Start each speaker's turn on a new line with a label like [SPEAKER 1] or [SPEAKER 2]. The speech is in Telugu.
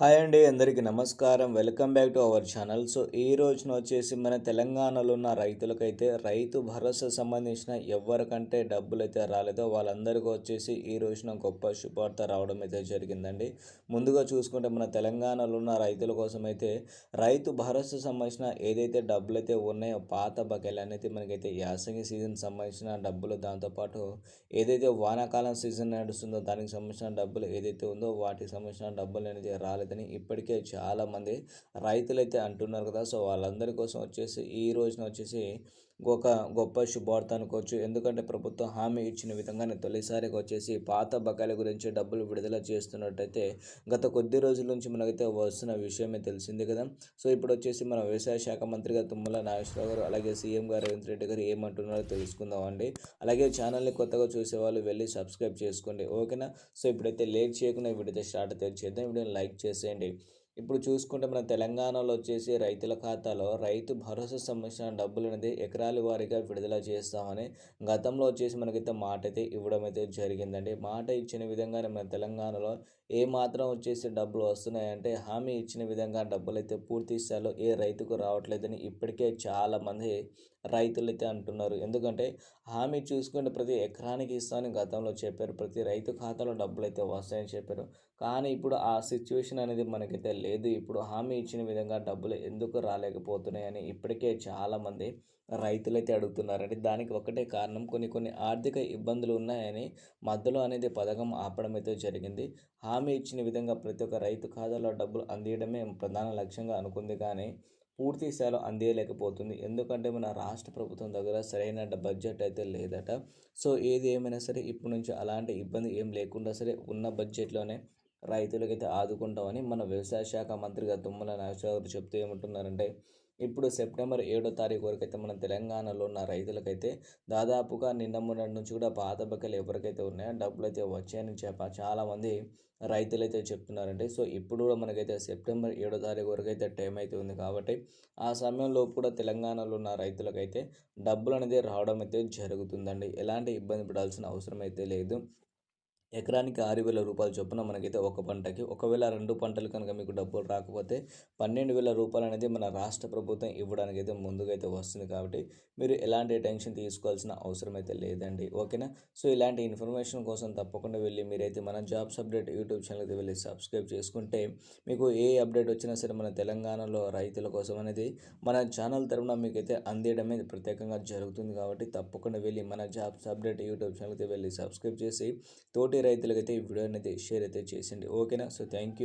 [SPEAKER 1] హాయ్ అండి అందరికీ నమస్కారం. Welcome back to our channel. So ఈ రోజున వచ్చేసి మన తెలంగాణలో ఉన్న రైతులకైతే రైతు భరోసా సంబంధించిన ఎవరికంటే డబ్బులు అయితే రాలేదో వాళ్ళందరికీ వచ్చేసి ఈ రోజున గొప్ప శుభార్త రావడం అయితే జరిగిందండి. ముందుగా చూసుకుంటే మన తెలంగాణలో ఉన్న రైతుల కోసం అయితే రైతు భరోసా సంబంధించిన ఏదైతే డబ్బులు అయితే ఉన్నాయో పాత బకాయిలు అనేది మనకైతే యాసంగి సీజన్ సంబంధించిన డబ్బులు దాంతోపాటు ఏదైతే వానాకాలం సీజన్ నడుస్తుందో దానికి సంబంధించిన డబ్బులు ఏదైతే ఉందో వాటికి సంబంధించిన డబ్బులు అనేది రాలేదు లేదని ఇప్పటికే చాలామంది రైతులైతే అంటున్నారు కదా. సో వాళ్ళందరి కోసం వచ్చేసి ఈ రోజున వచ్చేసి ఒక గొప్ప శుభార్త అనుకోవచ్చు. ఎందుకంటే ప్రభుత్వం హామీ ఇచ్చిన విధంగానే తొలిసారిగా వచ్చేసి పాత బకాయిల గురించి డబ్బులు విడుదల చేస్తున్నట్టయితే గత కొద్ది రోజుల నుంచి మనకైతే వస్తున్న విషయమే తెలిసింది కదా. సో ఇప్పుడు వచ్చేసి మన వ్యవసాయ శాఖ మంత్రిగా తుమ్మల నాగేశ్వరరావు గారు అలాగే సీఎం గారు రేవంత్ రెడ్డి గారు ఏమంటున్నారో తెలుసుకుందామండి అలాగే ఛానల్ని కొత్తగా చూసే వాళ్ళు వెళ్ళి సబ్స్క్రైబ్ చేసుకోండి. ఓకేనా? సో ఇప్పుడైతే లేట్ చేయకుండా వీడియో స్టార్ట్ చేద్దాం. వీడియోని లైక్ చేసేయండి. ఇప్పుడు చూసుకుంటే మన తెలంగాణలో వచ్చేసి రైతుల ఖాతాలో రైతు భరోసా సంబంధించిన డబ్బులు అనేది ఎకరాల వారీగా విడుదల చేస్తామని గతంలో వచ్చేసి మనకైతే మాట అయితే ఇవ్వడం అయితే జరిగిందండి. మాట ఇచ్చిన విధంగానే మన తెలంగాణలో ఏ మాత్రం వచ్చేసి డబ్బులు వస్తున్నాయంటే హామీ ఇచ్చిన విధంగా డబ్బులు అయితే పూర్తి స్థాయిలో ఏ రైతుకు రావట్లేదని ఇప్పటికే చాలామంది రైతులు అయితే అంటున్నారు. ఎందుకంటే హామీ చూసుకుంటే ప్రతి ఎకరానికి ఇస్తామని గతంలో చెప్పారు. ప్రతి రైతు ఖాతాలో డబ్బులు అయితే వస్తాయని చెప్పారు. కానీ ఇప్పుడు ఆ సిచ్యువేషన్ అనేది మనకైతే లేదు. ఇప్పుడు హామీ ఇచ్చిన విధంగా డబ్బులు ఎందుకు రాలేకపోతున్నాయని ఇప్పటికే చాలామంది రైతులైతే అడుగుతున్నారండి. దానికి ఒకటే కారణం కొన్ని కొన్ని ఆర్థిక ఇబ్బందులు ఉన్నాయని మధ్యలో అనేది పథకం ఆపడం అయితే జరిగింది. హామీ ఇచ్చిన విధంగా ప్రతి ఒక్క రైతు ఖాతాలో డబ్బులు అందియడమే ప్రధాన లక్ష్యంగా అనుకుంది కానీ పూర్తి స్థాయిలో అందేయలేకపోతుంది. ఎందుకంటే మన రాష్ట్ర ప్రభుత్వం దగ్గర సరైన బడ్జెట్ అయితే లేదట. సో ఏది ఏమైనా సరే ఇప్పటి నుంచి అలాంటి ఇబ్బంది ఏం లేకుండా సరే ఉన్న బడ్జెట్లోనే రైతులకైతే ఆదుకుంటామని మన వ్యవసాయ శాఖ మంత్రిగా తుమ్మల నాగేశ్వరరావు చెప్తూ ఏమంటున్నారంటే ఇప్పుడు సెప్టెంబర్ ఏడో తారీఖు వరకు అయితే మన తెలంగాణలో ఉన్న రైతులకైతే దాదాపుగా నిన్న మొన్నటి నుంచి కూడా పాత బక్కలు ఎవరికైతే ఉన్నాయో డబ్బులు అయితే వచ్చాయని చెప్ప చాలామంది రైతులు అయితే సో ఇప్పుడు కూడా మనకైతే సెప్టెంబర్ ఏడో తారీఖు వరకు అయితే టైం అయితే ఉంది కాబట్టి ఆ సమయంలో కూడా తెలంగాణలో ఉన్న రైతులకైతే డబ్బులు అనేది రావడం అయితే జరుగుతుందండి. ఎలాంటి ఇబ్బంది పడాల్సిన అవసరం అయితే లేదు. ఎకరానికి ఆరు వేల రూపాయలు చొప్పున మనకైతే ఒక పంటకి. ఒకవేళ రెండు పంటలు కనుక మీకు డబ్బులు రాకపోతే పన్నెండు వేల రూపాయలు అనేది మన రాష్ట్ర ప్రభుత్వం ఇవ్వడానికి అయితే ముందుగా అయితే వస్తుంది కాబట్టి మీరు ఎలాంటి టెన్షన్ తీసుకోవాల్సిన అవసరం అయితే లేదండి. ఓకేనా? సో ఇలాంటి ఇన్ఫర్మేషన్ కోసం తప్పకుండా వెళ్ళి మీరైతే మన జాబ్స్ అప్డేట్ యూట్యూబ్ ఛానల్కి వెళ్ళి సబ్స్క్రైబ్ చేసుకుంటే మీకు ఏ అప్డేట్ వచ్చినా సరే మన తెలంగాణలో రైతుల కోసం అనేది మన ఛానల్ తరఫున మీకైతే అందేయడమే ప్రత్యేకంగా జరుగుతుంది కాబట్టి తప్పకుండా వెళ్ళి మన జాబ్స్ అప్డేట్ యూట్యూబ్ ఛానల్కి వెళ్ళి సబ్స్క్రైబ్ చేసి తోటి రైతులకైతే ఈ వీడియో అనేది షేర్ అయితే చేసిండి ఓకేనా? So thank you